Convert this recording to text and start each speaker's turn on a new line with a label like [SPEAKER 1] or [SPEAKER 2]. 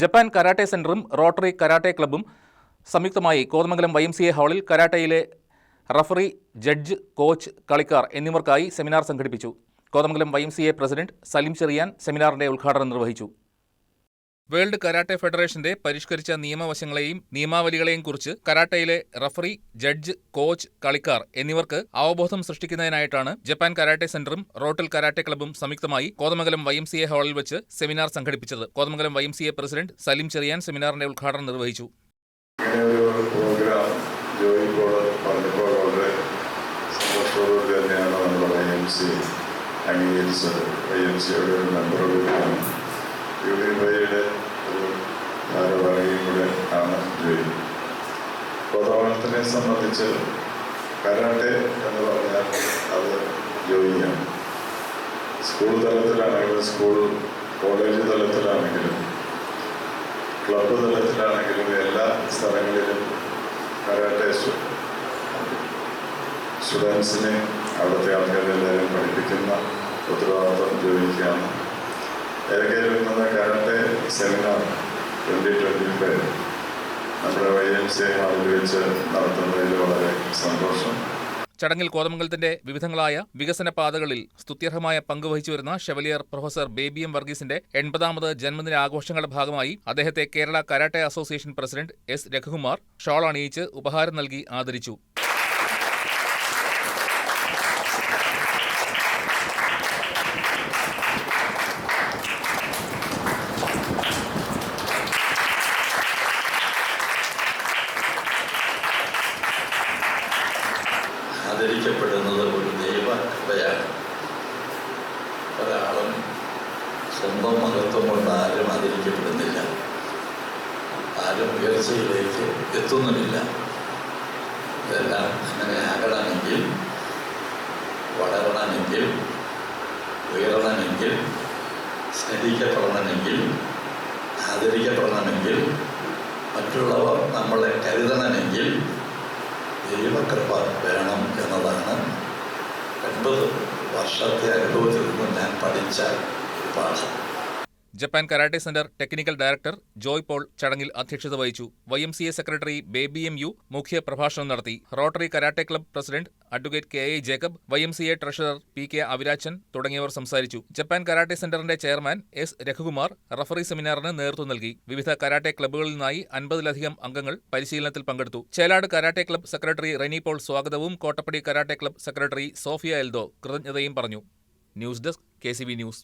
[SPEAKER 1] Japan karate സെന്ററും Rotary karate ക്ലബ്ബും സംയുക്തമായി Kothamangalam Y M C A ഹാളിൽ കരാട്ടയിലെ റഫറി ജഡ്ജ് കോച്ച് കളിക്കാർ എന്നിവർക്കായി സെമിനാർ സംഘടിപ്പിച്ചു. Kothamangalam Y M C A president Salim Cherian സെമിനാറിന്റെ ഉദ്ഘാടനം നിർവഹിച്ചു. വേൾഡ് കരാട്ടെ ഫെഡറേഷന്റെ പരിഷ്കരിച്ച നിയമവശങ്ങളെയും നിയമാവലികളെയും കുറിച്ച് കരാട്ടയിലെ റഫറി ജഡ്ജ് കോച്ച് കളിക്കാർ എന്നിവർക്ക് അവബോധം സൃഷ്ടിക്കുന്നതിനായിട്ടാണ് ജപ്പാൻ കരാട്ടെ സെന്ററും റോട്ടൽ കരാട്ടെ ക്ലബും സംയുക്തമായി Kothamangalam Y M C A ഹാളിൽ വെച്ച് സെമിനാർ സംഘടിപ്പിച്ചത്. Kothamangalam Y M C A president Saleem Cherian സെമിനാറിന്റെ ഉദ്ഘാടനം നിർവഹിച്ചു.
[SPEAKER 2] അംഗീകരിച്ചത്. ഐ എം സിയുടെ മെമ്പർ കൂടിയാണ് യു ഡി വൈയുടെ ഒരു ഭാരവാഹിയും കൂടെ ആണ് ജോയി കോതമംഗലത്തിനെ സംബന്ധിച്ച് കരാട്ടെ എന്ന് പറഞ്ഞാൽ അത് യോഗിയാണ് സ്കൂൾ തലത്തിലാണെങ്കിലും സ്കൂൾ കോളേജ് തലത്തിലാണെങ്കിലും ക്ലബ്ബ് തലത്തിലാണെങ്കിലും എല്ലാ സ്ഥലങ്ങളിലും കരാട്ടെ സ്റ്റുഡൻസിനെ അവിടുത്തെ ആൾക്കാരെല്ലാവരും പഠിപ്പിക്കുന്ന ഉത്തരവാദിത്വം ജോലിക്കാണ്. Seminar twenty twenty five. നമ്മുടെ വൈ എം സി ഹാളിൽ വെച്ച് നടത്തുന്നതിൽ വളരെ സന്തോഷം.
[SPEAKER 1] ചടങ്ങിൽ കോതമംഗലത്തിന്റെ വിവിധങ്ങളായ വികസന പാതകളിൽ സ്തുത്യർഹമായ പങ്കുവഹിച്ചു വരുന്ന ഷെവലിയർ പ്രൊഫസർ ബേബി എം വർഗീസിന്റെ എൺപതാമത് ജന്മദിന ആഘോഷങ്ങളുടെ ഭാഗമായി അദ്ദേഹത്തെ Kerala karate association president S Raghukumar shawl അണിയിച്ച് ഉപഹാരം നൽകി ആദരിച്ചു.
[SPEAKER 3] ആദരിക്കപ്പെടുന്നത് ഒരു ദൈവ കൃപയാണ് ഒരാളും സ്വന്തം മഹത്വം കൊണ്ട് ആരും ആദരിക്കപ്പെടുന്നില്ല. ആരും ഉയർച്ചയിലേക്ക് എത്തുന്നുമില്ല. ഇതെല്ലാം അങ്ങനെ ആകണമെങ്കിൽ വളരണമെങ്കിൽ ഉയരണമെങ്കിൽ സ്നേഹിക്കപ്പെടണമെങ്കിൽ ആദരിക്കപ്പെടണമെങ്കിൽ മറ്റുള്ളവർ നമ്മളെ കരുതണമെങ്കിൽ ദൈവകൃപ വേണം എന്നതാണ് എൺപത് വർഷത്തെ അനുഭവത്തിൽ നിന്ന് ഞാൻ പഠിച്ച പാഠം.
[SPEAKER 1] Japan karate centre technical director Joy Paul ചടങ്ങിൽ അധ്യക്ഷത വഹിച്ചു. Y M C A secretary Baby M U മുഖ്യ പ്രഭാഷണം നടത്തി. Rotary karate club president advocate K A Jacob Y M C A treasurer P K Avirachan തുടങ്ങിയവർ സംസാരിച്ചു. Japan karate സെന്ററിന്റെ chairman S Raghukumar referee സെമിനാറിന് നേതൃത്വം നൽകി. വിവിധ കരാട്ടെ ക്ലബ്ബുകളിൽ നിന്നായി അൻപതിലധികം അംഗങ്ങൾ പരിശീലനത്തിൽ പങ്കെടുത്തു. Chelad karate club secretary Reni Paul സ്വാഗതവും Kottappady karate club secretary Sophia Eldho കൃതജ്ഞതയും പറഞ്ഞു. News desk K news.